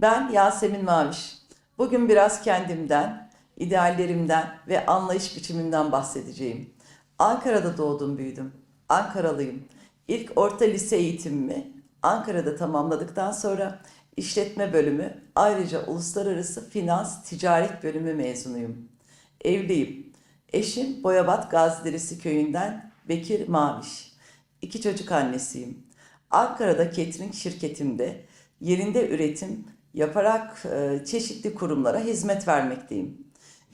Ben Yasemin Maviş. Bugün biraz kendimden, ideallerimden ve anlayış biçimimden bahsedeceğim. Ankara'da doğdum büyüdüm. Ankaralıyım. İlk orta lise eğitimimi Ankara'da tamamladıktan sonra işletme bölümü ayrıca uluslararası finans ticaret bölümü mezunuyum. Evliyim. Eşim Boyabat Gaziderisi köyünden Bekir Maviş. İki çocuk annesiyim. Ankara'da catering şirketimde yerinde üretim yaparak e, çeşitli kurumlara hizmet vermekteyim.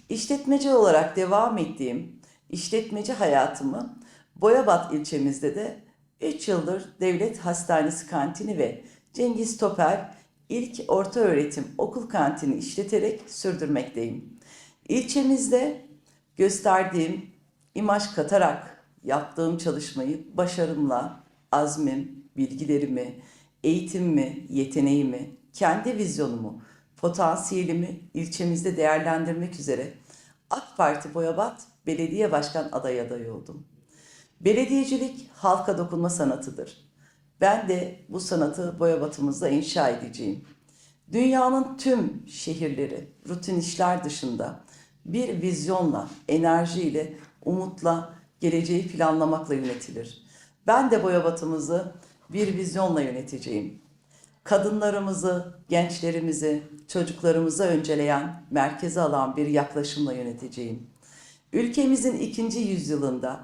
İşletmeci olarak devam ettiğim işletmeci hayatımı Boyabat ilçemizde de 3 yıldır devlet hastanesi kantini ve Cengiz Topel ilk orta öğretim okul kantini işleterek sürdürmekteyim. İlçemizde gösterdiğim imaj katarak yaptığım çalışmayı başarımla, azmim, bilgilerimi, eğitimimi, yeteneğimi, kendi vizyonumu, potansiyelimi ilçemizde değerlendirmek üzere AK Parti Boyabat Belediye Başkan adayı adayı oldum. Belediyecilik halka dokunma sanatıdır. Ben de bu sanatı Boyabat'ımızda inşa edeceğim. Dünyanın tüm şehirleri rutin işler dışında bir vizyonla, enerjiyle, umutla, geleceği planlamakla yönetilir. Ben de Boyabat'ımızı bir vizyonla yöneteceğim. Kadınlarımızı, gençlerimizi, çocuklarımızı önceleyen, merkeze alan bir yaklaşımla yöneteceğim. Ülkemizin ikinci yüzyılında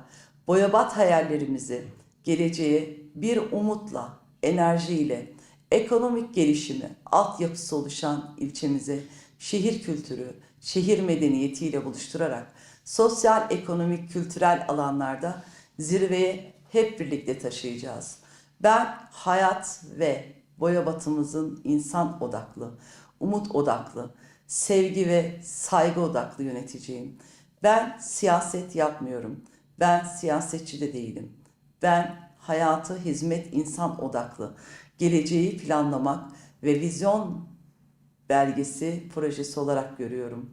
boyabat hayallerimizi geleceğe bir umutla, enerjiyle, ekonomik gelişimi, altyapısı oluşan ilçemize şehir kültürü, şehir medeniyetiyle buluşturarak sosyal, ekonomik, kültürel alanlarda zirveye hep birlikte taşıyacağız. Ben hayat ve boyabatımızın insan odaklı, umut odaklı, sevgi ve saygı odaklı yöneticiyim. Ben siyaset yapmıyorum. Ben siyasetçi de değilim. Ben hayatı hizmet insan odaklı, geleceği planlamak ve vizyon belgesi projesi olarak görüyorum.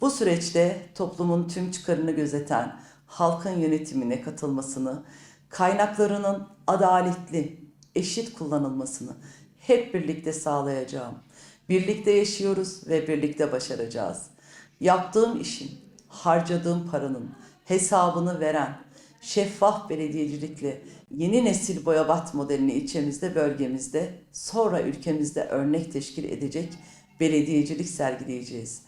Bu süreçte toplumun tüm çıkarını gözeten halkın yönetimine katılmasını, kaynaklarının adaletli, eşit kullanılmasını hep birlikte sağlayacağım. Birlikte yaşıyoruz ve birlikte başaracağız. Yaptığım işin, harcadığım paranın hesabını veren şeffaf belediyecilikle yeni nesil boyabat modelini ilçemizde, bölgemizde, sonra ülkemizde örnek teşkil edecek belediyecilik sergileyeceğiz.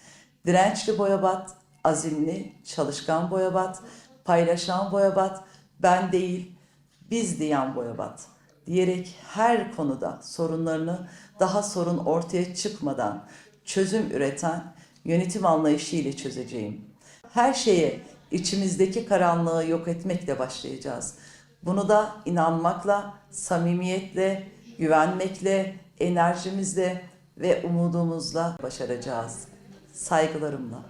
Dirençli boyabat, azimli, çalışkan boyabat, paylaşan boyabat, ben değil, biz diyen boyabat diyerek her konuda sorunlarını daha sorun ortaya çıkmadan çözüm üreten yönetim anlayışı ile çözeceğim. Her şeye içimizdeki karanlığı yok etmekle başlayacağız. Bunu da inanmakla, samimiyetle, güvenmekle, enerjimizle ve umudumuzla başaracağız. Saygılarımla.